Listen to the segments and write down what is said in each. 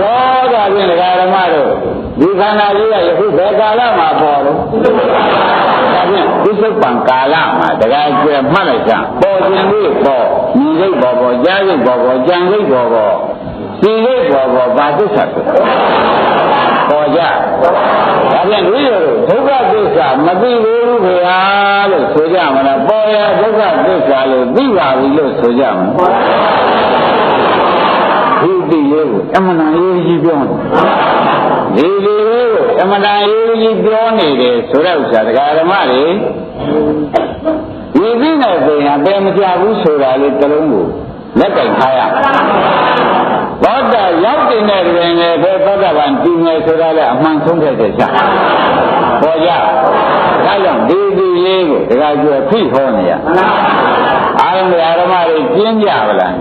ဘောတာဖြင့်ဒကာဓမ္မတို့ဒီခန္ဓာကြီးကယခုဘယ်ကာလမှာပေါ်လို့ဒါဖြင့်ဒီသုတ်ပံကာလမှာဒကာကျွယ်မှတ်လိုက်စမ်းပေါ်ခြင်းလေးပေါ်မြင်စိတ်ပေါ်ပေါ်ကြားစိတ်ပေါ်ပေါ်ကြံစိတ်ပေါ်ပေါ်ဒီစိတ်ပေါ်ပေါ်ဘာသစ္စာဆိုပေါ်ကြဒါဖြင့်ဒီလိုဒုက္ခသစ္စာမသိဘူးခင်ဗျာလို့ဆိုကြမလားပေါ်ရဒုက္ခသစ္စာလို့သိပါပြီလို့ဆိုကြမလား ဒီတိလေးကိုအမှန်တန်ရေးကြီးပြောနေဒီဒီလေးကိုအမှန်တန်ရေးကြီးပြောနေတယ်ဆိုတဲ့ဥစ္စာတရားဓမ္မတွေဒီသိနေပင်အပေမကြဘူးဆိုတာလေးတစ်လုံးကိုလက်ကင်ထားရဘောတရောက်တင်တဲ့တွင်လည်းဘယ်သောတာပန်တည်နေဆိုတာလည်းအမှန်ဆုံးခဲ့တဲ့ချက်ပေါ်ကြဒါကြောင့်ဒီဒီလေးကိုတခါကျွတ်ဖိဟောနေရအာရုံဓမ္မတွေကျင်းကြပါလား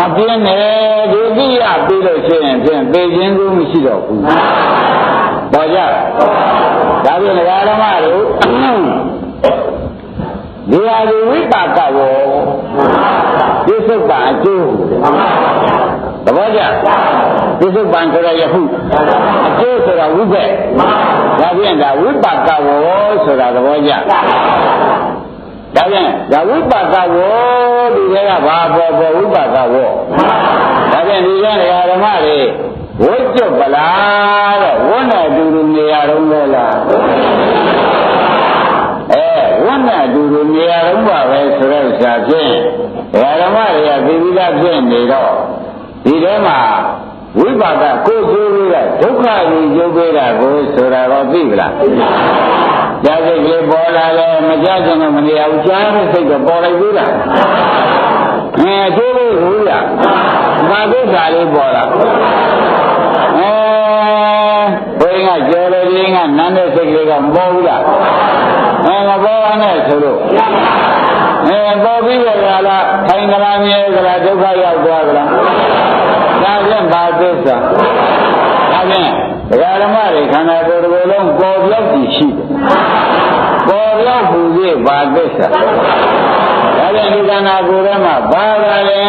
မပြင်းနဲ့ဒီတိရပြီးလို့ရှိရင်ဖြင့်ပေခြင်းကူမရှိတော့ဘူးပေါ်ကြဒါပြင်ဓမ္မတို့ဒီဟာဒီဝိပါကဝောပြစ္ဆုတ်ပါအကျိုးသဘောကျပြစ္ဆုတ်ပံဆိုရယခုအကျိုးဆိုတာဝိဘက်ဒါဖြင့်ဒါဝိပါကဝောဆိုတာသဘောကျ ဒါဖြင့်ဒါဝိပါကဝေါဒီကကဘာပေါ်ပေါ်ဝိပါကဝေါဒါဖြင့်ဒီကနေ့ဓမ္မတွေဝိကျွတ်ပလားတဲ့ဝန်းနဲ့အတူတူနေရတော့မလားအဲဝန်းနဲ့အတူတူနေရတော့ပါပဲဆိုတဲ့ဥစ္စာဖြင့်ဓမ္မတွေကသိပြီးသားဖြစ်နေတော့ဒီထဲမှာဝိပါကကိုယ်ကျိုးပေးတာဒုက္ခကြီးကျိုးပေးတာကိုဆိုတာတော့သိပလား ကြာစိတ်ကလေးပေါ်လာလဲမကြကြတော့မနေရဘူးကြားတဲ့စိတ်ကပေါ်လိုက်သေးလားအဲကျိုးလို့ဟုတ်လားဘာသစ္စာလေးပေါ်လာအဲဘယ်ကကြော်တယ်ရင်းကနန်းတဲ့စိတ်ကလေးကမပေါ်ဘူးလားအဲမပေါ်ပါနဲ့ဆိုလို့အဲပေါ်ပြီးရလားထိုင်ကြလားမြဲကြလားဒုက္ခရောက်သွားကြလားဒါဖြင့်ဘာသစ္စာ ဒါဖြင့်ဒကာဓမ္မတွေခန္ဓာကိုယ်တစ်ခုလုံးပေါ်ပြောက်ကြည့်ရှိတယ်ပေါ်ပြောက်မှုကြီးဘာသစ္စာဒါဖြင့်ဒီခန္ဓာကိုယ်ထဲမှာဘာသာလဲ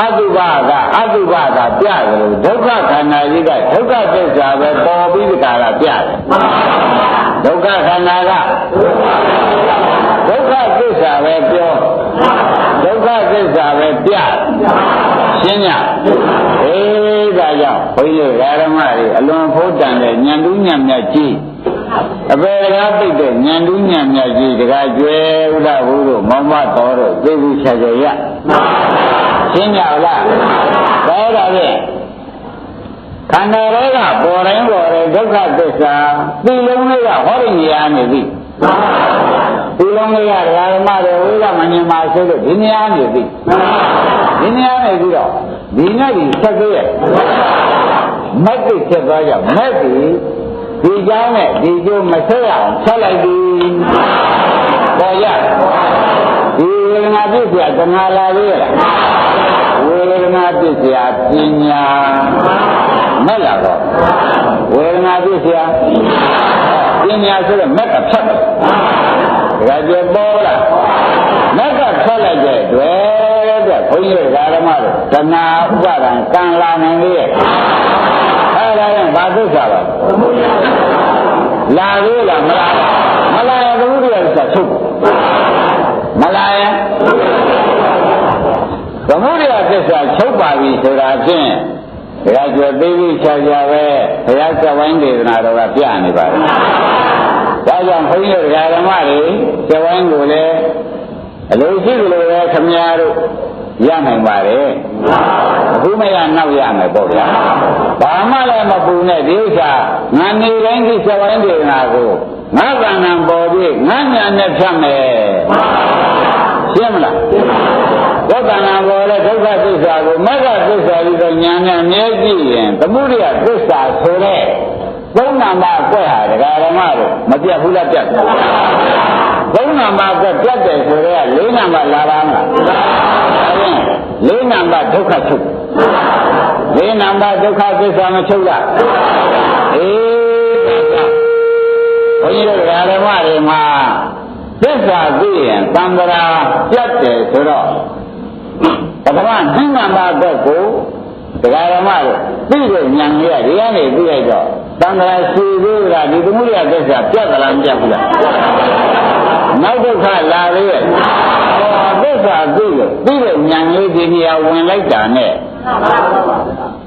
အတုပကအတုပကပြတယ်လို့ဒုက္ခခန္ဓာကြီးကဒုက္ခသစ္စာပဲပေါ်ပြီးဒီကရာပြတယ်ဒုက္ခခန္ဓာကဒုက္ခသစ္စာပဲပြောဒုက္ခသစ္စာပဲပြရှင်းညအေးဒါ ကြောင့်ဘုန်းကြီးဓမ္မတွေအလွန်ဖို့တန်တဲ့ညံတူးညံမြတ်ကြီးအပေတကားပိတ်တဲ့ညံတူးညံမြတ်ကြီးတကားကျွဲဥဒ္ဒဟုတို့မောမတော်တို့သိဘူးချက်ချက်ရရှင်းကြလားဒါဒါဖြင့်ခန္ဓာတွေကပေါ်တိုင်းပေါ်တဲ့ဒုက္ခသစ္စာဒီလုံးလေးကဟောဒီနေရာနေပြီဒီလုံးလေးကဓမ္မတွေဝိကမဉ္ဇမာဆိုလို့ဒီနေရာနေပြီဒီနေရာနေပြီးတော့ ဒီနဲ့ဒီဆက်ကြရဲ့မက်တိဖြစ်သွားကြမက်တိဒီเจ้าနဲ့ဒီကျိုးမဆက်ရအောင်ဆက်လိုက်ပြီပေါ်ရဒီဝေဒနာပြည့်စရာတဏှာလာသေးလားဝေဒနာပြည့်စရာပညာမဲ့လာတော့ဝေဒနာပြည့်စရာပညာဆိုတော့မက်ကဖြတ်တယ်ဒါကြပေါ်လားမက်ကဖြတ်လိုက်တဲ့တွေ့တဲ့ ဘုန်းကြီးဓမ္မတို့တဏှာဥပါဒံကံလာနိုင်လေအဲ့ဒါရင်ဘာသစ္စာပါလာသေးလားမလာမလာရင်သမုဒိယသစ္စာချုပ်မလာရင်သမုဒိယသစ္စာချုပ်ပါပြီဆိုတာဖြင့်ဘုရားကျော်သေးသေးချာချာပဲဘုရားဆက်ဝိုင်းဒေသနာတော်ကပြနေပါတယ်ဒါကြောင့်ဘုန်းကြီးတို့ဓမ္မတွေဆက်ဝိုင်းကိုလည်းအလိုရှိသလိုပဲခမည်းတော် ရနိုင်ပါတယ်အခုမရနောက်ရမယ်ပေါ့ဗျာဘာမှလည်းမပူနဲ့ဒီဥစ္စာငါနေတိုင်းဒီစဝိုင်းဒေသနာကိုငါကံကံပေါ်ပြီးငါညာနဲ့ဖြတ်မယ်ရှင်းမလားဒုက္ခနာပေါ်တဲ့ဒုက္ခသစ္စာကိုမဂ္ဂသစ္စာပြီးတော့ညာနဲ့အမြဲကြည့်ရင်သမုဒိယသစ္စာဆိုတဲ့သုံးနာမအကွက်ဟာဒကာရမတို့မပြတ်ဘူးလားပြတ်တယ် သုံးနာမအကွက်ပြတ်တယ်ဆိုတော့လေးနာမလာပါမလားလေးနံပါတ်ဒုက္ခချုပ်လေးနံပါတ်ဒုက္ခသစ္စာမချုပ်လားအေးဘုန်းကြီးတို့ဓမ္မတွေမှာသစ္စာသိရင်သံဃာပြတ်တယ်ဆိုတော့ပထမနိမ္မာပါဘက်ကိုတရားဓမ္မတို့သိတဲ့ဉာဏ်ကြီးကဒီကနေသိလိုက်တော့သံဃာရှိသေးကဒီသမုဒိယသစ္စာပြတ်သလားမပြတ်ဘူးလား နောက်ဒုက္ခလာသေးရဲ့သစ္စာသိလို့သိတဲ့ဉာဏ်လေးဒီနေရာဝင်လိုက်တာနဲ့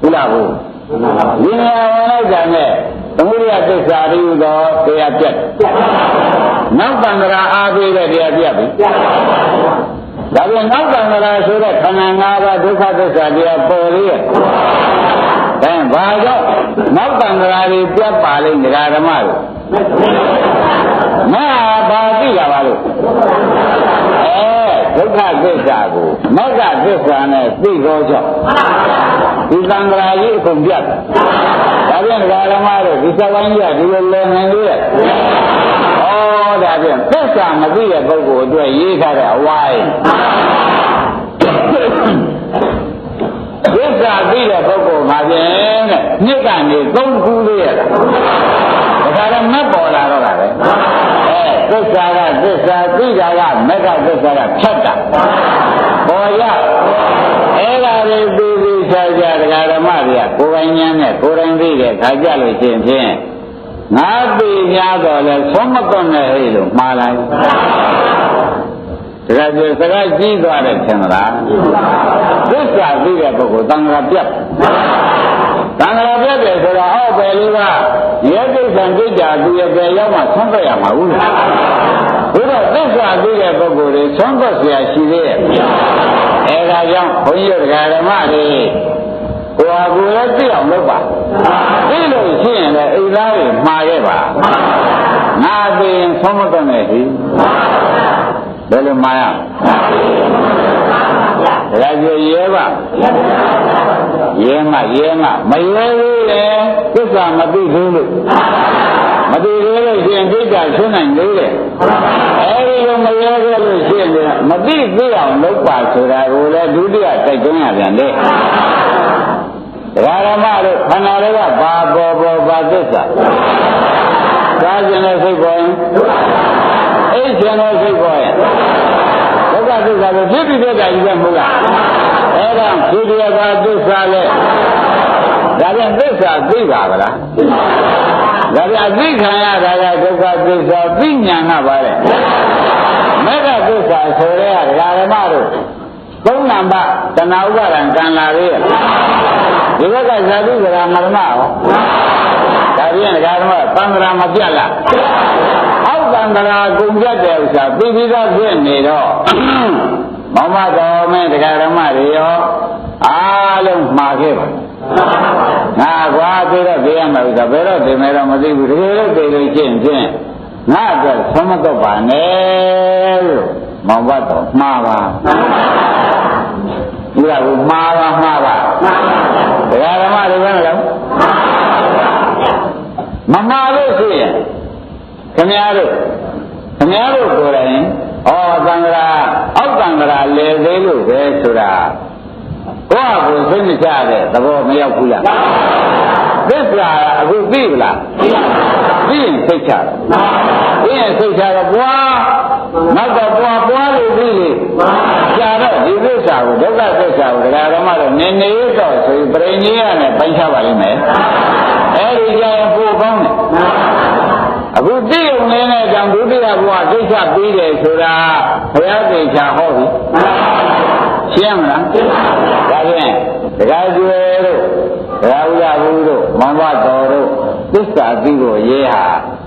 ဟုတ်လားဘူးဒီနေရာဝင်လိုက်တာနဲ့သမုဒိယသစ္စာရိဟုသောတရားပြတ်နောက်တံ္ဍရာအားပေးတဲ့တရားပြတ်ပြီဒါပြန်နောက်တံ္ဍရာဆိုတဲ့ခန္ဓာ၅ပါးဒုက္ခသစ္စာတရားပေါ်လေးရဲ့အဲဘာကြောင့်နောက်တံ္ဍရာတွေပြတ်ပါလိမ့်ဒကာဓမ္မတို့ မဟာဘာသိရပါလို့အဲဒုက္ခသစ္စာကိုမောက္ခသစ္စာနဲ့သိသောကြောင့်ဒီတံ္ဍရာကြီးအကုန်ပြတ်ဒါပြန်ဒကာဓမ္မတို့ဒီစက်ပိုင်းကြီးကဒီလိုလည်နေလို့ရဲ့ဩဒါပြန်သစ္စာမသိတဲ့ပုဂ္ဂိုလ်အတွက်ရေးထားတဲ့အဝိုင်းသစ္စာသိတဲ့ပုဂ္ဂိုလ်မှာဖြင့်တဲ့ညစ်ကနေသုံးခုလေးရတာဒါကြတော့မက်ပေါ်လာတော့တာပဲအဲ သစ္စာကသစ္စာသိတာကမက်ကသစ္စာကဖြတ်တာပေါ်ရအဲ့ဒါလေးသိသိချာချာတရားဓမ္မတွေကကိုယ်ပိုင်ဉာဏ်နဲ့ကိုယ်တိုင်သိတဲ့ခါကြလို့ရှိရင်ဖြင့်ငါသိများတော့လဲသုံးမသွန်နဲ့ဟဲ့လို့မှားလိုက်တကယ်ဆိုစကားကြီးသွားတယ်ထင်မလားသစ္စာသိတဲ့ပုဂ္ဂိုလ်တန်ခါပြတ် တန်ခါပြတ်တယ်ဆိုတော့အောက်ပဲလေးကရဲသိက္ခာသိကြသူရဲ့ပဲရောက်မှဆုံးသက်ရမှာဘူးလားဘုရားသစ္စာသိတဲ့ပုဂ္ဂိုလ်တွေဆုံးသက်เสียရှိသေးရဲ့အဲဒါကြောင့်ဘုန်းကြီးတို့ဓမ္မတွေကိုယ်ဟာကိုယ်လည်းသိအောင်လုပ်ပါသိလို့ရှိရင်လည်းအိသားတွေမှာခဲ့ပါငါသိရင်ဆုံးမတော့နဲ့ဟိဘယ်လိုမှာရ ဒါကြည့်ရဲပါရဲမရဲမမရဲဘူးလေသစ္စာမသိဘူးလို့မသိသေးလို့ရှိရင်သိတာရှင်းနိုင်သေးတယ်အဲဒီလိုမရဲခဲ့လို့ရှိရင်မသိသိအောင်လုပ်ပါဆိုတာကိုလည်းဒုတိယတိုက်တွန်းရပြန်လေတရားဓမ္မတို့ခန္ဓာတွေကဘာပေါ်ပေါ်ဘာသစ္စာသာခြင်းနဲ့စိတ်ပေါ်ရင်အိတ်ခြင်းနဲ့စိတ်ပေါ်ရင်ဒုက္ခ သစ္စာကိုဖြစ်ပြီးတဲ့ကြကြီးပဲမဟုတ်လားအဲ့ဒါဒုတိယဘာသစ္စာလဲဒါပြန်သစ္စာသိပါဗလားဒါပြန်အသိခံရတာကဒုက္ခသစ္စာသိညာနာပါလေမေတ္တာသစ္စာဆိုရဲကဓမ္မတို့သုံးနံပါတ်တဏှာဥပါဒံကံလာသေးရဲ့ဒီဘက်ကဇာတိကရာမရမဟော ဒါပြန်ဒကာဓမ္မသံဃာမပြတ်လားအောက်သံဃာကုန်ပြတ်တဲ့ဥစ္စာပြီးပြီးသားဖြစ်နေတော့မောမတော်မင်းဒကာဓမ္မတွေရောအားလုံးမှာခဲ့ပါငါကွာသိတော့သိရမှာဥစ္စာဘယ်တော့သိမယ်တော့မသိဘူးတကယ်လို့သိလို့ရှိရင်ဖြင့်ငါအတွက်သမတော့ပါနဲ့လို့မောင်ဘတော်မှားပါဒီကကိုမှားပါမှားပါဒကာဓမ္မတွေပဲမလား မမှားလို့ရှိရင်ခင်ဗျားတို့ခင်ဗျားတို့ကိုယ်တိုင်ဩသံဃာအောက်သံဃာလေသေးလို့ပဲဆိုတာကိုယ့်အကိုသိမချတဲ့သဘောမရောက်ဘူးလားသစ္စာအခုသိပြီလားသိရင်သိချတယ်သိရင်သိချတော့ဘွားနောက်တော့ဘွားဘွားလို့သိလေကြာတော့ဒီသစ္စာကိုဒုက္ခသစ္စာကိုဒကာဓမ္မတော့နေနေတော့ဆိုရင်ပြိညေရနဲ့ပိုင်းခြားပါလိမ့်မယ် အဲဒီကြာရင်ပိုကောင်းတယ်အခုသိုံလေးနဲ့ကြောင့်ဒုတိယဘဝသိချပြီးတယ်ဆိုတာဘုရားသိချဟောပြီရှင်းမလားဒါဖြင့်ဒကာကျွယ်တို့ဒကာဥဒဘူးတို့မောင်ဘတော်တို့သစ္စာသိဖို့ရေးဟာ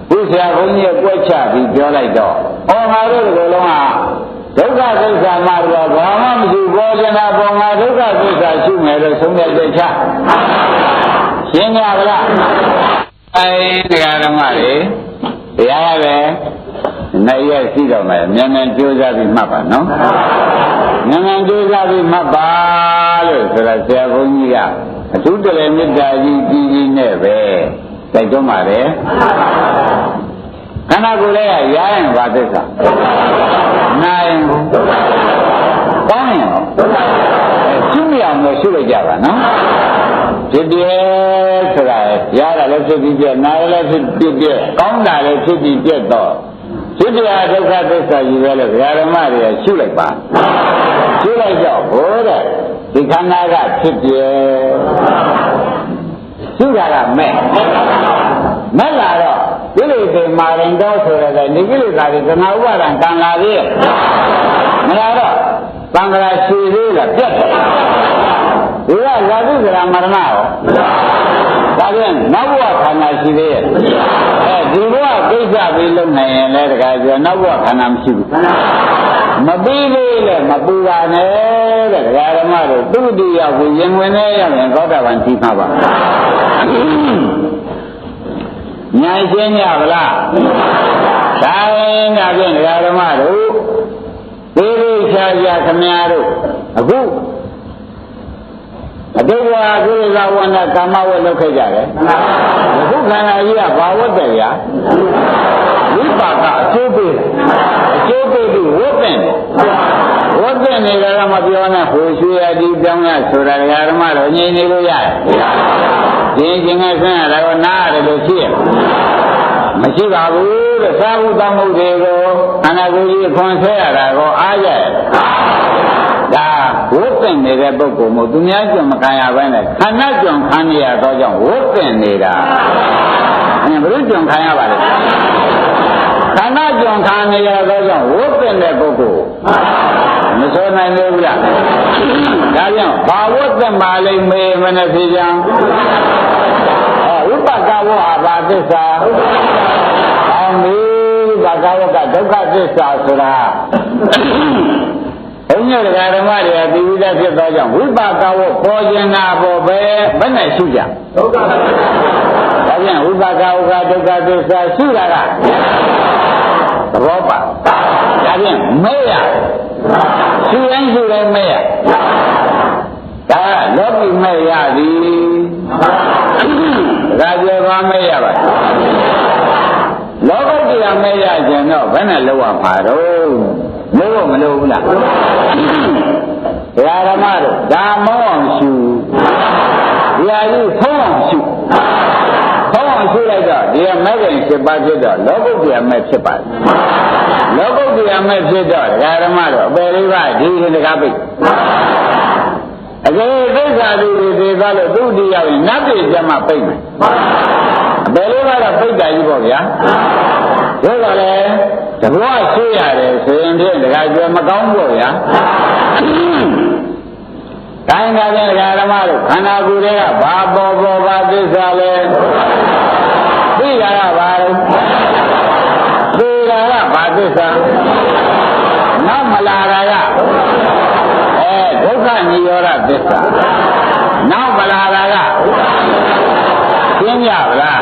ဘုရားဘုန်းကြီးကွက်ချပြီးပြောလိုက်တော့ဟောငါတို့ဒီလိုလုံးဟာဒုက္ခသစ္စာမှာတော့ဘာမှမရှိပေါ်ကျင်တာပေါ်မှာဒုက္ခသစ္စာရှိမယ်လို့ဆုံးဖြတ်ချက်ချ ရှင်းကြပါလားအဲတရားဓမ္မတွေတရားပဲနိုင်ရရှိတော့မယ်မြန်မြန်ကြိုးစားပြီးမှတ်ပါနော်မြန်မြန်ကြိုးစားပြီးမှတ်ပါလို့ဆိုတာဆရာဘုန်းကြီးကအထူးတလည်းမေတ္တာကြီးကြီးကြီးနဲ့ပဲတိုက်တွန်းပါတယ်ခန္ဓာကိုယ်လေးကရရင်ဘာသစ္စာနာရင်ကောင်းရင်ရှုမြအောင်လို့ရှုလိုက်ကြပါနော် ဖြစ်ပြဆိုတာရတာလည်းဖြစ်ပြီးပြနာရလည်းဖြစ်ပြီးပြကောင်းတာလည်းဖြစ်ပြီးပြတော့ဖြစ်ပြဒုက္ခသစ္စာကြီးပဲလို့ဓမ္မတွေရှုလိုက်ပါရှုလိုက်တော့ဘိုးတဲ့ဒီခန္ဓာကဖြစ်ပြဲရှုတာကမဲ့မဲ့လာတော့ကိလေသာမာရင်တော့ဆိုရတဲ့ဒီကိလေသာတွေသနာဥပါဒံကံလာသေးရဲ့မလာတော့သံဃာရှိသေးလားပြတ်တယ် ဒီကဇာတိဇရာမရဏရောဒါပြန်နောက်ဘဝခန္ဓာရှိသေးရဲ့အဲဒီဘဝကိစ္စပြီးလုပ်နိုင်ရင်လည်းတခါကျနောက်ဘဝခန္ဓာမရှိဘူးမပြီးသေးလေမပူပါနဲ့တဲ့ဒကာဓမ္မတို့သူတိယဝိရင်ဝင်နေရရင်သောတာပန်ကြီးမှာပါညာရှင်းကြဗလားဒါရင်ဒါဖြင့်ဒကာဓမ္မတို့သေသေးချာချာခမများတို့အခု အတုဝါကုသဝန္ဒကာမဝတ်လုပ်ခဲ့ကြတယ်အခုခန္ဓာကြီးကဘာဝတ်တယ်ဗျာဝိပါကအကျိုးပေးအကျိုးပေးပြီးဝတ်ပင်တယ်ဝတ်ပင်နေကြတာမပြောနဲ့ဟိုရွှေရည်ပြောင်းရဆိုတာဓမ္မတော်ငြိမ်နေလို့ရတယ်ဒီချင်းကဆင်းရတာကနားရတယ်လို့ရှိရမရှိပါဘူးတဲ့သာဝတ္တမှုတွေကိုခန္ဓာကိုယ်ကြီးခွန်ဆဲရတာကိုအားရ ဒါဝတ်ပင်နေတဲ့ပုဂ္ဂိုလ်မို့သူများကြုံမခံရဘဲနဲ့ခန္ဓာကြုံခံရတော့ကြောင့်ဝတ်ပင်နေတာအဲဘယ်လိုကြုံခံရပါလဲခန္ဓာကြုံခံနေရတော့ကြောင့်ဝတ်ပင်တဲ့ပုဂ္ဂိုလ်မဆိုနိုင်သေးဘူးလားဒါကြောင့်ဘာဝတ်သက်ပါလိမ့်မေမနစီကြံအဲဝိပကဝဟာဘာသစ္စာအောင်ပြီဝိပကဝကဒုက္ခသစ္စာဆိုတာ ဘုန်းကြီးတရားဓမ္မတွေကသိပြီးသားဖြစ်သောကြောင့်ဝိပါကဝပေါ်ကျင်တာပေါ်ပဲဘယ်နဲ့ရှိကြဒုက္ခဒါပြန်ဝိပါကဝကဒုက္ခသစ္စာရှိတာကသဘောပါဒါပြန်မဲ့ရရှိရင်ရှိရင်မဲ့ရဒါလောကီမဲ့ရသည်ဒါကြောဘာမဲ့ရပါလောကုတ္တရာမဲ့ရခြင်းတော့ဘယ်နဲ့လောက်ရမှာတော့ မိုးဖို့မလိုဘူးလားဘုရားဓမ္မတို့ဒါမောအောင်ရှုဘုရားကြီးဖုံးအောင်ရှုဖုံးအောင်ရှုလိုက်တော့ဒီကမဲ့ခင်7ပါးဖြစ်တော့လောကုတ္တရာမဲ့ဖြစ်ပါတယ်လောကုတ္တရာမဲ့ဖြစ်တော့ဒကာဓမ္မတို့အပယ်လေးပါးဒီဒီတကားပိတ်အကယ်သိက္ခာသူတွေသေသွားလို့သူ့တရားရင်နတ်ပြည်ကျမှပိတ်မယ်အပယ်လေးပါးတော့ပိတ်တာကြီးပေါ့ဗျာ ဒါကလည်းတဘောရှိရတယ်ဆိုရင်ဖြင့်ဒကာကျွဲမကောင်းဘူးဗျာတိုင်းကလည်းဒကာဓမ္မတို့ခန္ဓာကိုယ်တွေကဘာပေါ်ပေါ်ဘာသစ္စာလဲသိတာကဘာလဲသိတာကဘာသစ္စာနောက်မလာတာကအဲဒုက္ခនិရောဓသစ္စာနောက်မလာတာက ရှင်းကြဗလား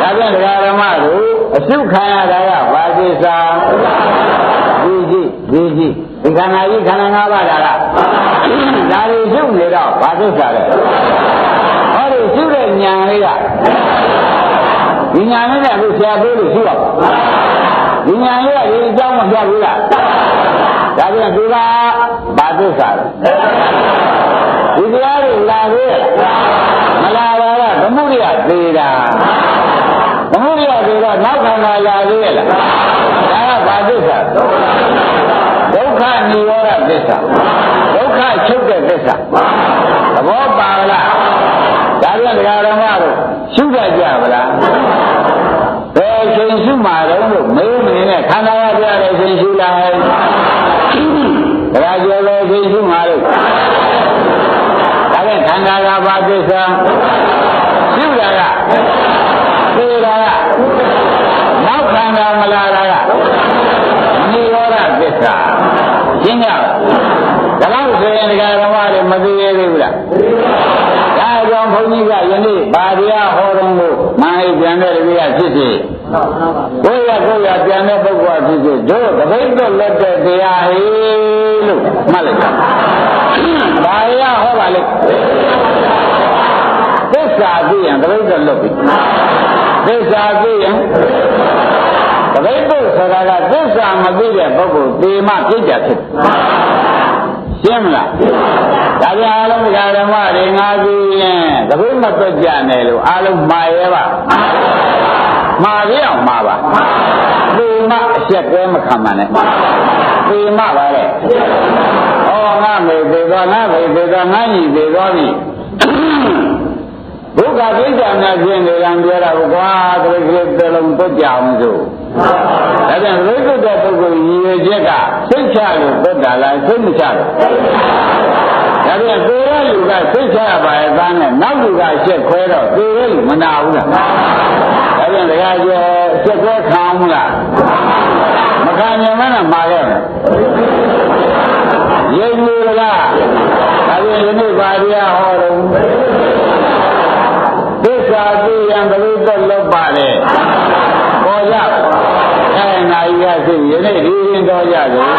ဒါပြန်ဒကာဓမ္မတို့အစုခံရတာကဘာသစ္စာဒီကြည့်ဒီကြည့်ဒီခန္ဓာကြီးခန္ဓာ၅ပါးဒါကဒါတွေရှုပ်နေတော့ဘာသစ္စာလဲဟောဒီရှုတဲ့ဉာဏ်လေးကဒီဉာဏ်လေးနဲ့အခုဆရာပြောလို့ရှုရပါဒီဉာဏ်လေးကဒီအကြောင်းမပြဘူးလားဒါပြန်သူကဘာသစ္စာလဲဒီတရားတွေလာသေးရဲ့မလာပါ လားသမှုရိယသေးတာသမှုရိယသေးတော့နောက်ခန္ဓာလာသေးရဲ့လားဒါကဘာသစ္စာဒုက္ခនិရောဓသစ္စာဒုက္ခချုပ်တဲ့သစ္စာသဘောပါလားဒါပြန်တရားဓမ္မတို့ရှုတတ်ကြပါလားဘယ်ချိန်ရှုမှာတော့လို့မေးနေနဲ့ခန္ဓာရပြတဲ့ချိန်ရှုလိုက်ဒါကြောင့်လည်းချိန်ရှုမှာလို့ ဒါပြန်ခန္ဓာကဘာသစ္စာရှုတာကသေတာကနောက်ခန္ဓာမလာတာကနိရောဓသစ္စာရှင်းကြ ဒါတော့ဆိုရင်ဒကာဓမ္မတွေမသိရသေးဘူးလားဒါကြောင့်ဘုန်းကြီးကယနေ့ဘာတရားဟောတော်မူမဟိပြန်တဲ့တပည့်ကဖြစ်ဖြစ်ကိုယ်ရကိုယ်ရပြန်တဲ့ပုဂ္ဂိုလ်ကဖြစ်ဖြစ်တို့တပိတ်တော့လက်တဲ့တရားဟေလို့မှတ်လိုက်တာဘာရဟောပါလိမ့်သစ္စာသိရင်တပိတ်တော့လွတ်ပြီသစ္စာသိရင်တပိတ်တော့ဆိုတာကသစ္စာမသိတဲ့ပုဂ္ဂိုလ်ဒီမှပြည့်ကြဖြစ် ရှင်းမလားဒါကြအားလုံးဓမ္မတွေငါကြည့်ရင်တပိတ်မတွက်ကြနဲ့လို့အားလုံးမှားရဲပါမှားရအောင်မှားပါဒီမှအချက်ကွဲမခံပါနဲ့ဒီသေမှပါလေဟောငါမေသေသွားငါမေသေသွားငါညီသေသွားပြီ ဘုရားဒိဋ္ဌာနာဖြင့်နေရန်ပြောတာကွာတကယ်တလုံးတော့ကြအောင်စို့ဒါပြန်ရိတ်တဲ့ပုဂ္ဂိုလ်ရည်ရွယ်ချက်ကစိတ်ချလို့သက်တာလားစိတ်မချလို့ဒါပြန်ကိုယ်ရလူကစိတ်ချရပါရဲ့သားနဲ့နောက်လူကရှက်ခွဲတော့ကိုယ်ရလူမနာဘူးလားဒါပြန်တကယ်ကျော်ရှက်ခွဲခံအောင်လားမခံနိုင်မနဲ့မှာခဲ့မယ်ရိပ်လူကဒါပြန်ဒီနေ့ပါရဟောတော့သ စ္စာသိရန်ဘယ်လိုတော့လုပ်ပါလဲပေါ်ကြအဲနာယီကသိယနေ့ဒီရင်တော်ကြတယ်